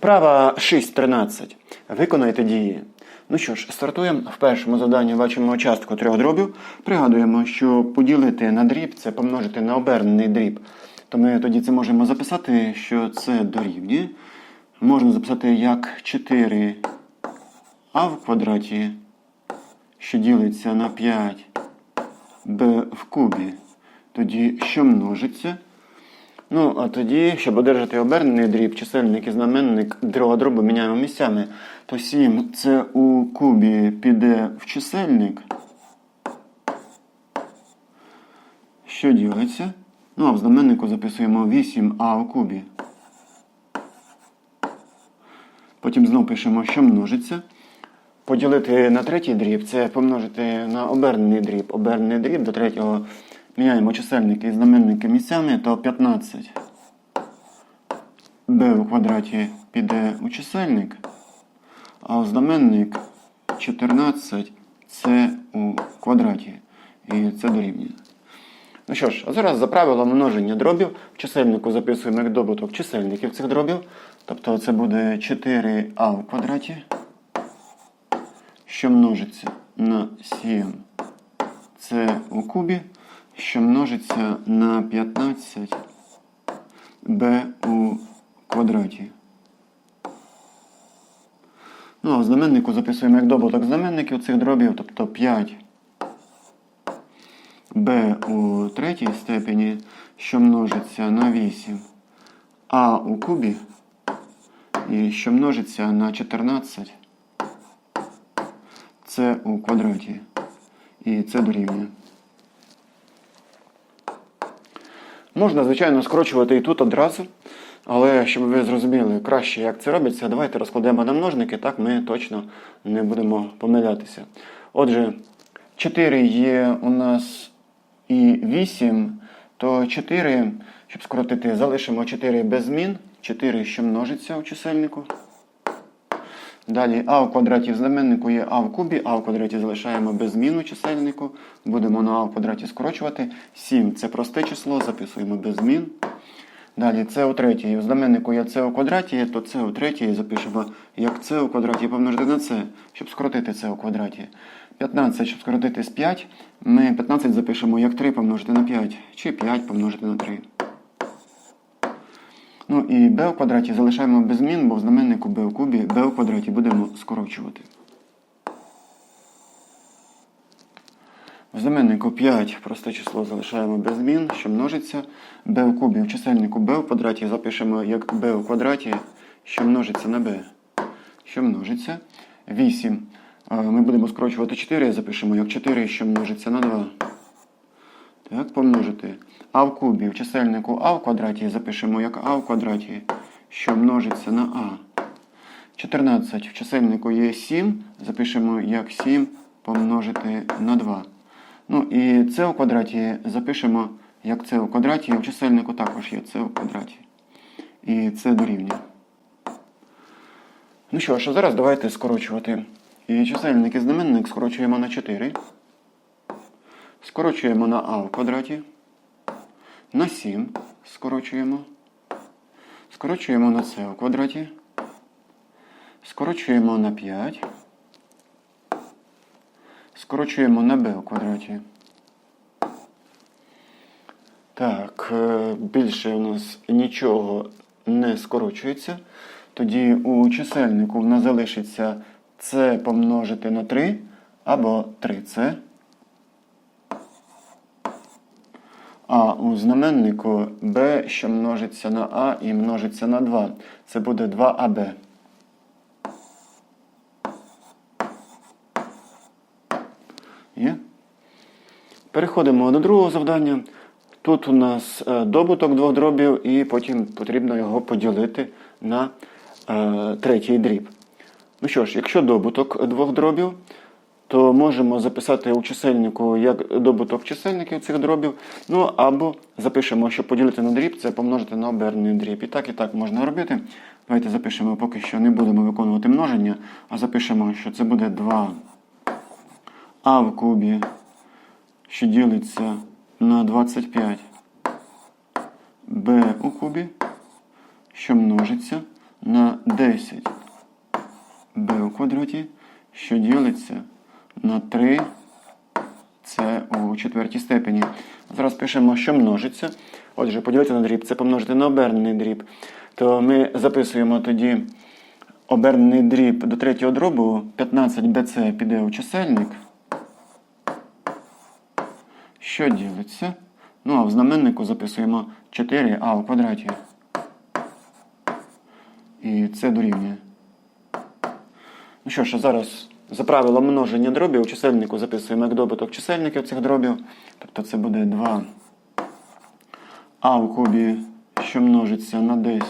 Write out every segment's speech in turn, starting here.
Вправа 6.13. Виконайте дії. Ну що ж, стартуємо. В першому завданні бачимо частку трьох дробів. Пригадуємо, що поділити на дріб це помножити на обернений дріб. То ми тоді це можемо записати, що це дорівнює. Можна записати як 4а в квадраті, що ділиться на 5b в кубі. Тоді що множиться? Ну, а тоді, щоб одержати обернений дріб, чисельник і знаменник другого дробу міняємо місцями, то 7 це у кубі піде в чисельник, що ділиться. Ну, а в знаменнику записуємо 8а у кубі. Потім знову пишемо, що множиться. Поділити на третій дріб це помножити на обернений дріб. Обернений дріб до третього міняємо чисельники і знаменники місцями, то 15 b у квадраті піде у чисельник, а у знаменник 14 це у квадраті. І це дорівнює. Ну що ж, а зараз за правилом множення дробів в чисельнику записуємо як добуток чисельників цих дробів. Тобто це буде 4а в квадраті, що множиться на 7 це у кубі, що множиться на 15 b у квадраті. Ну, а в знаменнику записуємо як добуток знаменників цих дробів, тобто 5 b у третій степені, що множиться на 8 а у кубі, і що множиться на 14 це у квадраті. І це дорівнює. Можна, звичайно, скорочувати і тут одразу. Але щоб ви зрозуміли краще, як це робиться, давайте розкладемо на множники, так ми точно не будемо помилятися. Отже, 4 є у нас і 8, то 4, щоб скоротити, залишимо 4 без змін. 4, що множиться у чисельнику. Далі а в квадраті в знаменнику є а в кубі, а в квадраті залишаємо без змін у чисельнику. Будемо на а в квадраті скорочувати. 7 це просте число, записуємо без змін. Далі це у третій. У знаменнику є це у квадраті, то це у третій запишемо як це у квадраті помножити на це, щоб скоротити це у квадраті. 15, щоб скоротити з 5, ми 15 запишемо як 3 помножити на 5, чи 5 помножити на 3. Ну і b у квадраті залишаємо без змін, бо в знаменнику b у кубі b у квадраті будемо скорочувати. В знаменнику 5 просте число залишаємо без змін, що множиться. b у кубі в чисельнику b у квадраті запишемо як b у квадраті, що множиться на b. Що множиться. 8. Ми будемо скорочувати 4, запишемо як 4, що множиться на 2. Так, помножити. А в кубі в чисельнику а в квадраті запишемо як а в квадраті, що множиться на а. 14 в чисельнику є 7, запишемо як 7 помножити на 2. Ну і це у квадраті запишемо як це у квадраті, в чисельнику також є це у квадраті. І це дорівнює. Ну що ж, а зараз давайте скорочувати. І чисельник і знаменник скорочуємо на 4. Скорочуємо на а в квадраті. На 7 скорочуємо. Скорочуємо на c в квадраті. Скорочуємо на 5. Скорочуємо на b у квадраті. Так, е, більше у нас нічого не скорочується. Тоді у чисельнику в нас залишиться c помножити на 3 або 3c. А у знаменнику b, що множиться на а і множиться на 2. Це буде 2аб. Є? Переходимо до другого завдання. Тут у нас е, добуток двох дробів, і потім потрібно його поділити на е, третій дріб. Ну що ж, якщо добуток двох дробів, то можемо записати у чисельнику як добуток чисельників цих дробів. Ну або запишемо, що поділити на дріб, це помножити на обернений дріб. І так, і так можна робити. Давайте запишемо, поки що не будемо виконувати множення, а запишемо, що це буде 2 а в кубі, що ділиться на 25 b у кубі, що множиться на 10 b у квадраті, що ділиться на 3 це у четвертій степені. Зараз пишемо, що множиться. Отже, поділити на дріб це помножити на обернений дріб. То ми записуємо тоді обернений дріб до третього дробу 15bc піде у чисельник. Що ділиться? Ну, а в знаменнику записуємо 4а у квадраті. І це дорівнює. Ну що ж, зараз за правилом множення дробів у чисельнику записуємо як добуток чисельників цих дробів. Тобто це буде 2 а в кубі, що множиться на 10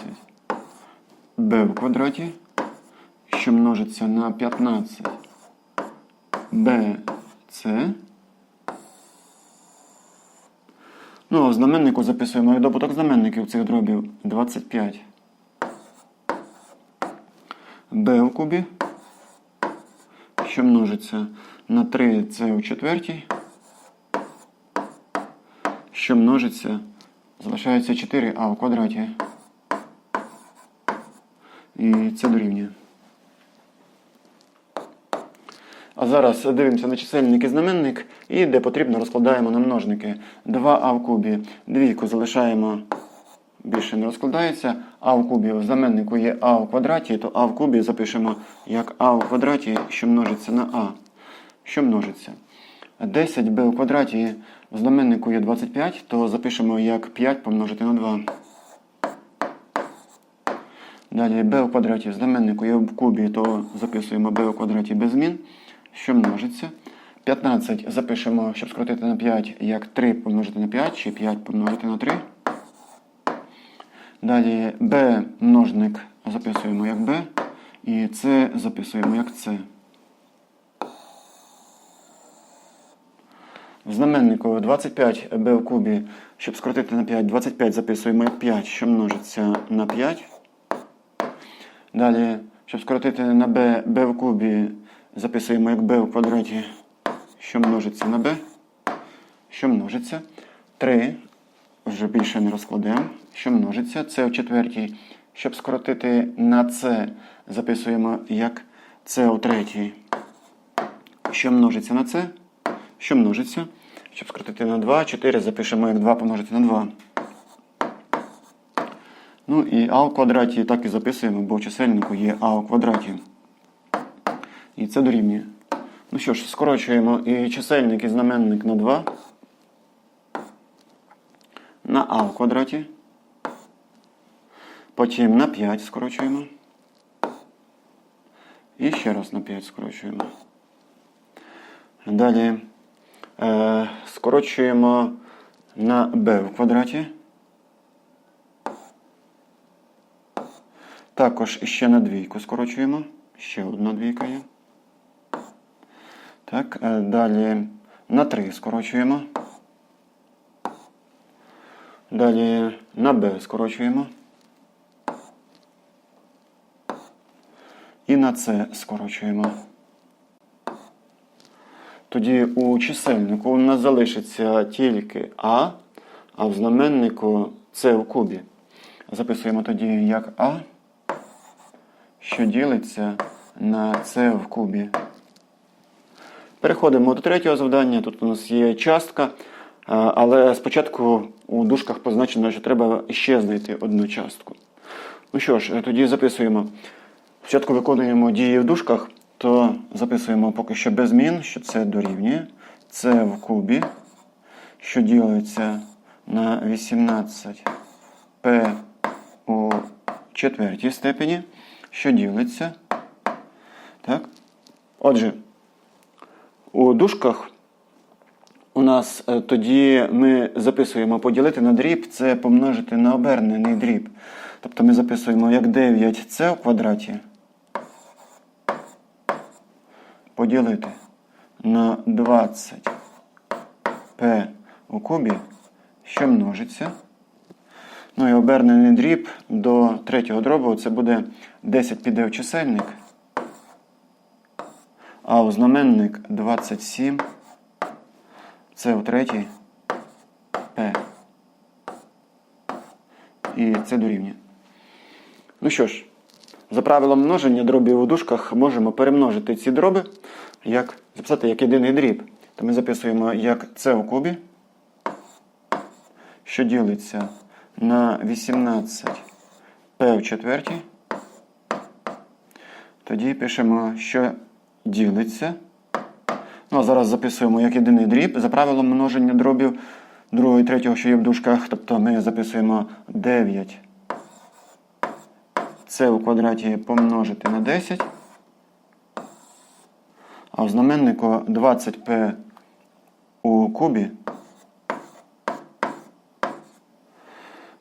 b в квадраті, що множиться на 15 bc. Ну, а в знаменнику записуємо як добуток знаменників цих дробів 25 b в кубі, що множиться на 3 це у четвертій, що множиться, залишається 4а в квадраті. І це дорівнює. А зараз дивимося на чисельник і знаменник, і де потрібно розкладаємо на множники. 2а в кубі. Двійку залишаємо, більше не розкладається. А в кубі в знаменнику є а в квадраті, то а в кубі запишемо як а в квадраті, що множиться на а. Що множиться? 10b у квадраті в знаменнику є 25, то запишемо як 5 помножити на 2. Далі b у квадраті в знаменнику є в кубі, то записуємо b у квадраті без змін, що множиться. 15 запишемо, щоб скоротити на 5, як 3 помножити на 5, чи 5 помножити на 3. Далі b множник записуємо як b, і c записуємо як c. В знаменнику 25b в кубі, щоб скоротити на 5, 25 записуємо як 5, що множиться на 5. Далі, щоб скоротити на b, b в кубі, записуємо як b в квадраті, що множиться на b, що множиться. 3, вже більше не розкладемо, що множиться. Це в четвертій. Щоб скоротити на c, записуємо як c у третій, що множиться на c, що множиться. Щоб скоротити на 2, 4 запишемо як 2 помножити на 2. Ну і а в квадраті так і записуємо, бо в чисельнику є а у квадраті. І це дорівнює. Ну що ж, скорочуємо і чисельник, і знаменник на 2. На а в квадраті. Потім на 5 скорочуємо. І ще раз на 5 скорочуємо. Далі е, скорочуємо на b в квадраті. Також ще на двійку скорочуємо. Ще одна двійка є. Так, е, далі на 3 скорочуємо. Далі на b скорочуємо. І на c скорочуємо. Тоді у чисельнику у нас залишиться тільки А, а в знаменнику С в кубі. Записуємо тоді як А, що ділиться на С в кубі. Переходимо до третього завдання. Тут у нас є частка, але спочатку у дужках позначено, що треба ще знайти одну частку. Ну що ж, тоді записуємо. Спочатку виконуємо дії в дужках, то записуємо поки що без змін, що це дорівнює. Це в кубі, що ділиться на 18 П у четвертій степені, що ділиться. Так? Отже, у дужках у нас е, тоді ми записуємо поділити на дріб, це помножити на обернений дріб. Тобто ми записуємо як 9c в квадраті. Поділити на 20 p у кубі, що множиться. Ну і обернений дріб до третього дробу це буде 10 піде в чисельник, а у знаменник 27. Це у третій П. І це дорівнює. Ну що ж, За правилом множення дробів у дужках можемо перемножити ці дроби, як записати як єдиний дріб. То ми записуємо як це у кубі, що ділиться на 18 p в четвертій. Тоді пишемо, що ділиться. Ну, зараз записуємо як єдиний дріб за правилом множення дробів другого і третього, що є в дужках. Тобто ми записуємо 9 це у квадраті помножити на 10. А в знаменнику 20p у кубі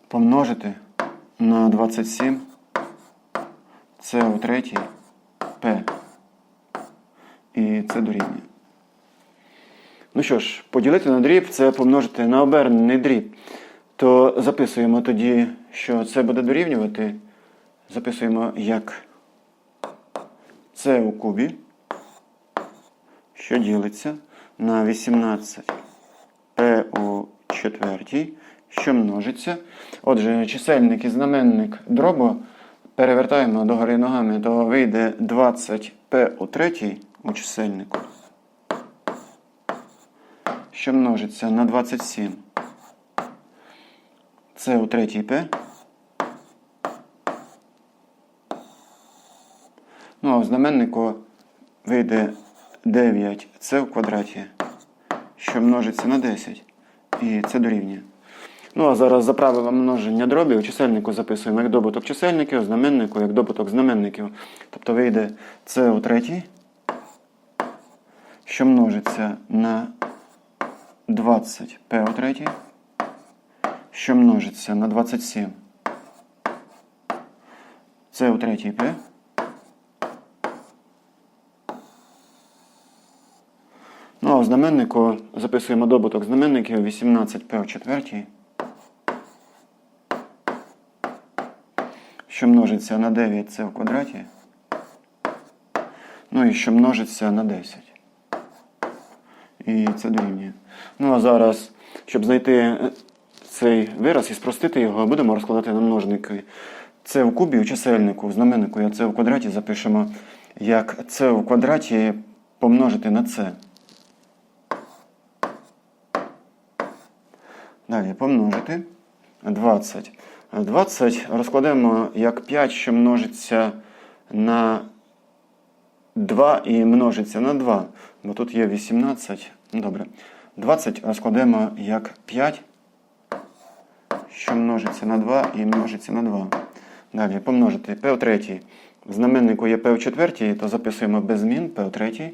помножити на 27 це у третій p. І це дорівнює. Ну що ж, поділити на дріб це помножити на обернений дріб. То записуємо тоді, що це буде дорівнювати. Записуємо як це у кубі, що ділиться на 18 p у четвертій, що множиться. Отже, чисельник і знаменник дробу перевертаємо догори ногами, то вийде 20 p у третій у чисельнику, що множиться на 27. Це у третій p. Ну, а в знаменнику вийде 9 це в квадраті, що множиться на 10. І це дорівнює. Ну, а зараз за правилом множення дробів у чисельнику записуємо як добуток чисельників, у знаменнику як добуток знаменників. Тобто вийде це у третій, що множиться на 20 p у третій, що множиться на 27. Це у третій p. Ну, а в знаменнику записуємо добуток знаменників 18p в четвертій, що множиться на 9 це в квадраті. Ну і що множиться на 10. І це дорівнює. Ну а зараз, щоб знайти е, цей вираз і спростити його, будемо розкладати на множники. Це в кубі у чисельнику, в знаменнику, а це в квадраті запишемо як це в квадраті помножити на це. Далі помножити 20. 20 розкладемо як 5, що множиться на 2 і множиться на 2. Бо тут є 18. Добре. 20 розкладемо як 5, що множиться на 2 і множиться на 2. Далі помножити p в третій. В знаменнику є p в четвертій, то записуємо без змін p в третій.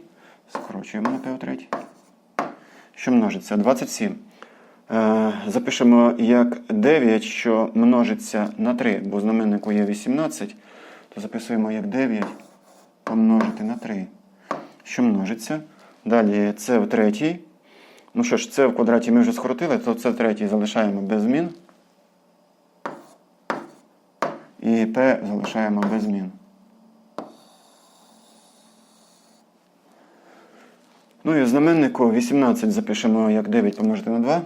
Скорочуємо на p в третій. Що множиться? 27. Е, Запишемо як 9, що множиться на 3, бо в знаменнику є 18, то записуємо як 9 помножити на 3, що множиться. Далі це в третій. Ну що ж, це в квадраті ми вже скоротили, то це в третій залишаємо без змін. І p залишаємо без змін. Ну і знаменнику 18 запишемо як 9 помножити на 2.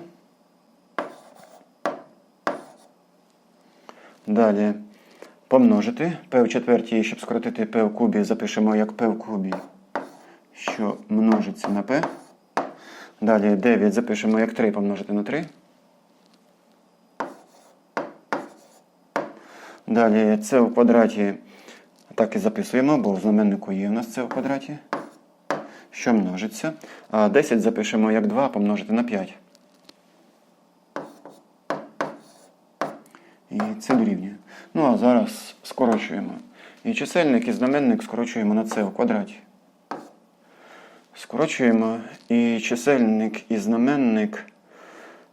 Далі помножити p в четвертій, щоб скоротити p в кубі, запишемо як p в кубі, що множиться на p. Далі 9 запишемо як 3 помножити на 3. Далі це в квадраті так і записуємо, бо в знаменнику є у нас це в квадраті, що множиться. А 10 запишемо як 2 помножити на 5. І це дорівнює. Ну а зараз скорочуємо. І чисельник і знаменник скорочуємо на це в квадраті. Скорочуємо і чисельник і знаменник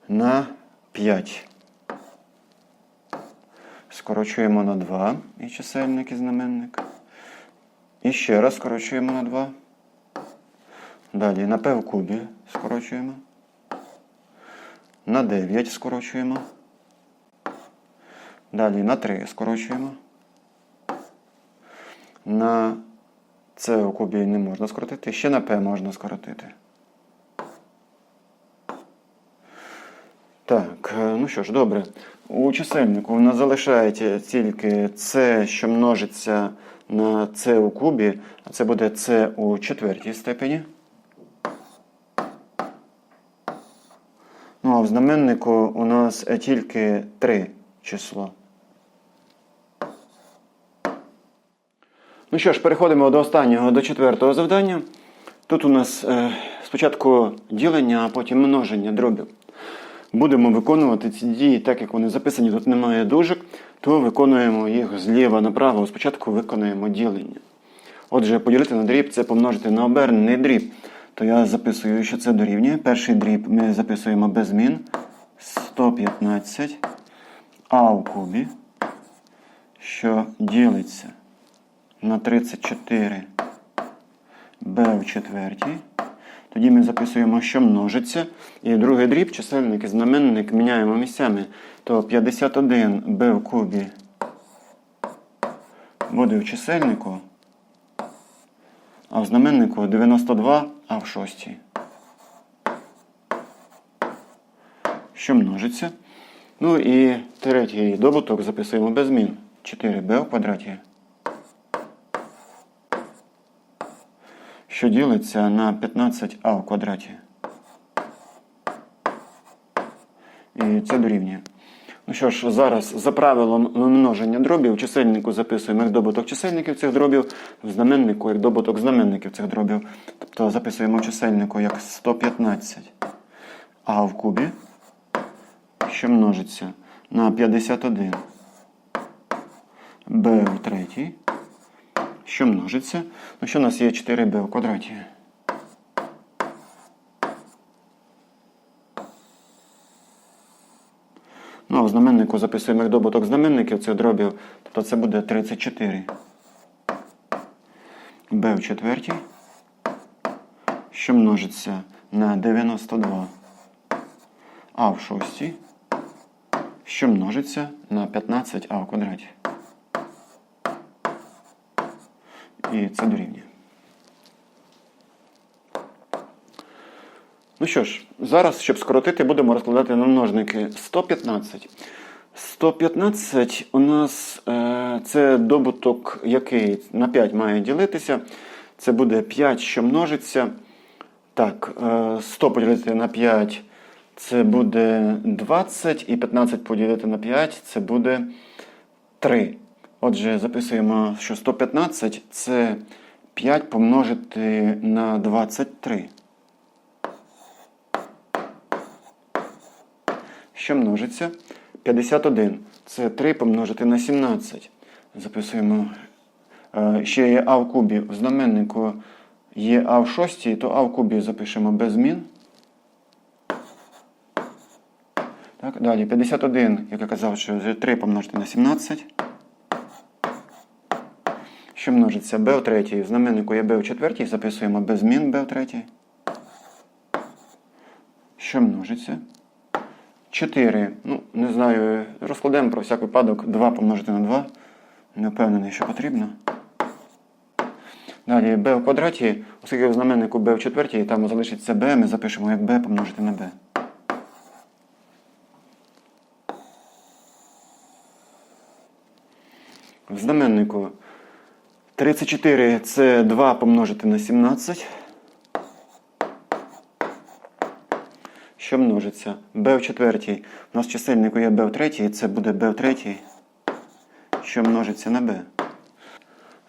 на 5. Скорочуємо на 2 і чисельник і знаменник. І ще раз скорочуємо на 2. Далі на p в кубі скорочуємо. На 9 скорочуємо. Далі на 3 скорочуємо. На С у кубі не можна скоротити. Ще на P можна скоротити. Так, ну Ну що ж, добре. У чисельнику у нас залишається тільки це, що множиться на це у кубі, а це буде це у четвертій степені. Ну а в знаменнику у нас е, тільки 3 число. Ну що ж, переходимо до останнього, до четвертого завдання. Тут у нас е, спочатку ділення, а потім множення дробів. Будемо виконувати ці дії, так як вони записані, тут немає дужок, то виконуємо їх зліва направо. Спочатку виконуємо ділення. Отже, поділити на дріб це помножити на обернений дріб. То я записую, що це дорівнює. Перший дріб ми записуємо без змін. 115 а у кубі, що ділиться на 34 b в четвертій. Тоді ми записуємо, що множиться. І другий дріб, чисельник і знаменник міняємо місцями. То 51 b в кубі буде в чисельнику, а в знаменнику 92 а в шостій. Що множиться. Ну і третій добуток записуємо без змін. 4b в квадраті. Що ділиться на 15а в квадраті. І це дорівнює. Ну що ж, зараз за правилом множення дробів в чисельнику записуємо як добуток чисельників цих дробів, в знаменнику як добуток знаменників цих дробів. Тобто записуємо в чисельнику як 115 а в кубі, що множиться на 51 b в третій, що множиться. Ну що у нас є 4b в квадраті? Ну, а в знаменнику записуємо як добуток знаменників цих дробів, тобто це буде 34 b в четвертій, що множиться на 92 а в шостій, що множиться на 15а в квадраті. І це дорівнює. Ну що ж, зараз, щоб скоротити, будемо розкладати на множники 115. 115 у нас е, це добуток, який на 5 має ділитися. Це буде 5, що множиться. Так, е, 100 поділити на 5 це буде 20, і 15 поділити на 5 це буде 3. Отже, записуємо, що 115 це 5 помножити на 23. Що множиться? 51. Це 3 помножити на 17. Записуємо. Е, Ще є А в кубі. В знаменнику є А в шостій, то А в кубі запишемо без змін. Так, далі 51, як я казав, що 3 помножити на 17. Що множиться b в третій. Знаменнику є b в четвертій, записуємо без змін b в третій. Що множиться? 4. Ну, не знаю, розкладемо про всяк випадок 2 помножити на 2. Не впевнений, що потрібно. Далі b в квадраті, оскільки в знаменнику b в четвертій, там залишиться b, ми запишемо як b помножити на b. В знаменнику 34 це 2 помножити на 17. Що множиться? b в четвертій. У нас в чисельнику є b в третій, це буде b в третій, що множиться на b.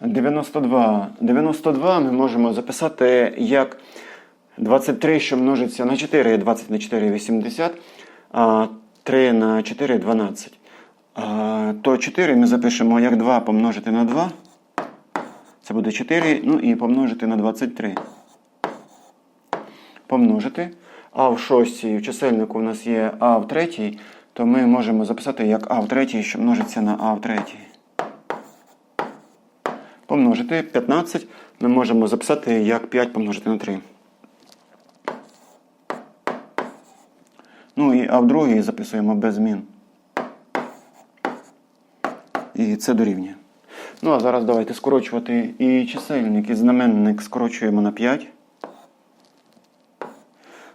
92. 92 ми можемо записати як 23, що множиться на 4, 20 на 4 80, а 3 на 4 12. А, то 4 ми запишемо як 2 помножити на 2. Це буде 4, ну і помножити на 23. Помножити. А в шостій в чисельнику у нас є А в третій, то ми можемо записати як А в третій, що множиться на А в третій. Помножити 15 ми можемо записати як 5 помножити на 3. Ну і А в другій записуємо без змін. І це дорівнює. Ну, а зараз давайте скорочувати і чисельник, і знаменник скорочуємо на 5.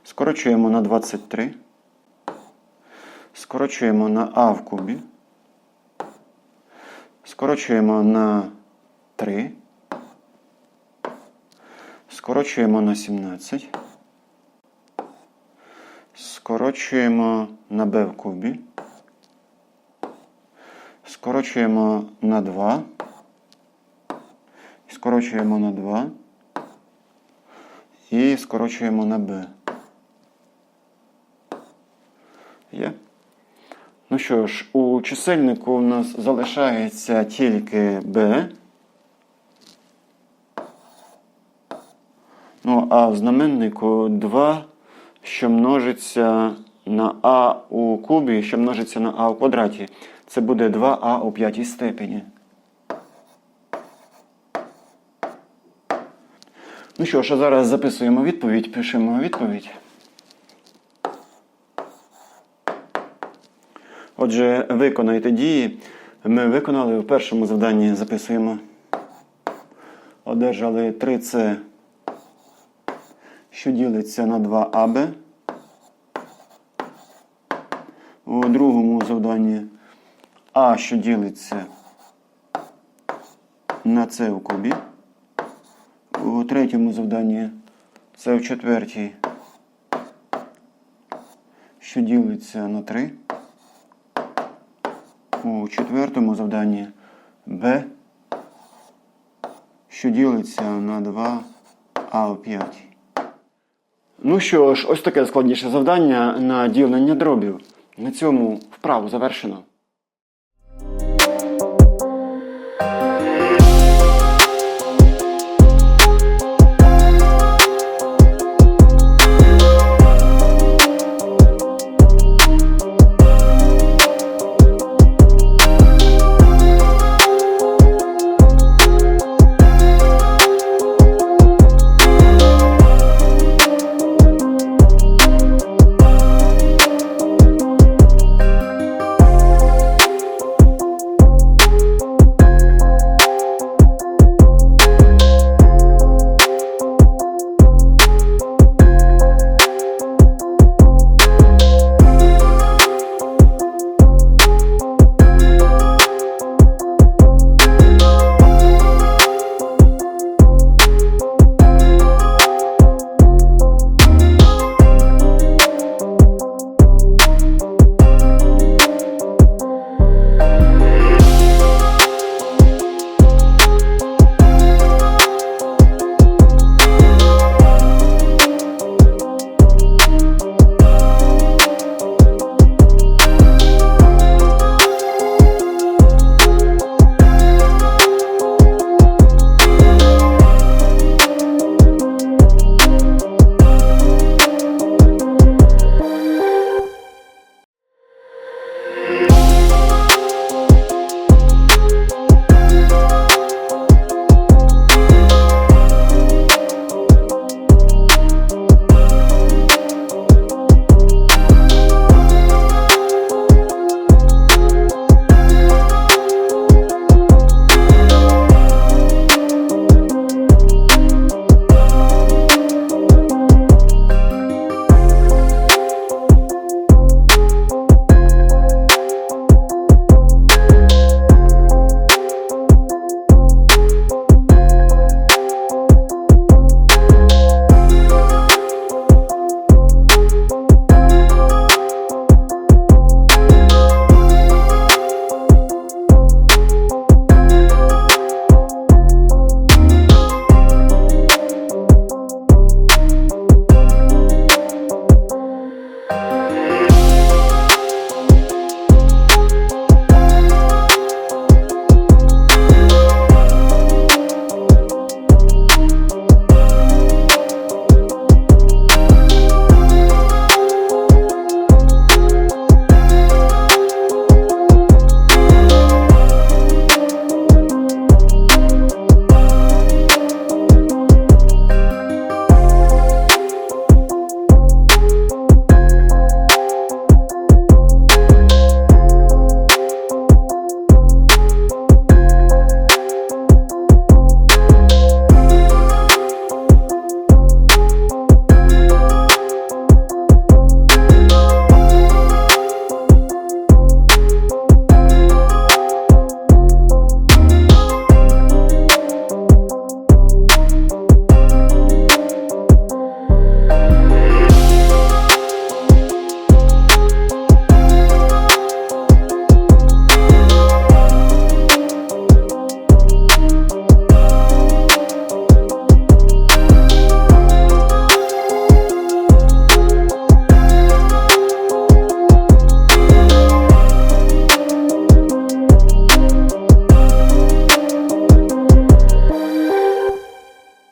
Скорочуємо на 23. Скорочуємо на А в кубі. Скорочуємо на 3. Скорочуємо на 17. Скорочуємо на b в кубі. Скорочуємо на 2. Скорочуємо на 2. І скорочуємо на b. Є? Ну що ж, у чисельнику у нас залишається тільки b. Ну, а в знаменнику 2, що множиться на а у кубі, що множиться на а у квадраті. Це буде 2а у п'ятій степені. Ну що ж, а зараз записуємо відповідь, пишемо відповідь. Отже, виконайте дії. Ми виконали в першому завданні, записуємо. Одержали 3С, що ділиться на 2АБ. У другому завданні А, що ділиться на С у кубі. У третьому завданні С в четвертій, що ділиться на 3. У четвертому завданні Б, що ділиться на 2А у п'ятій. Ну що ж, ось таке складніше завдання на ділення дробів. На цьому вправу завершено.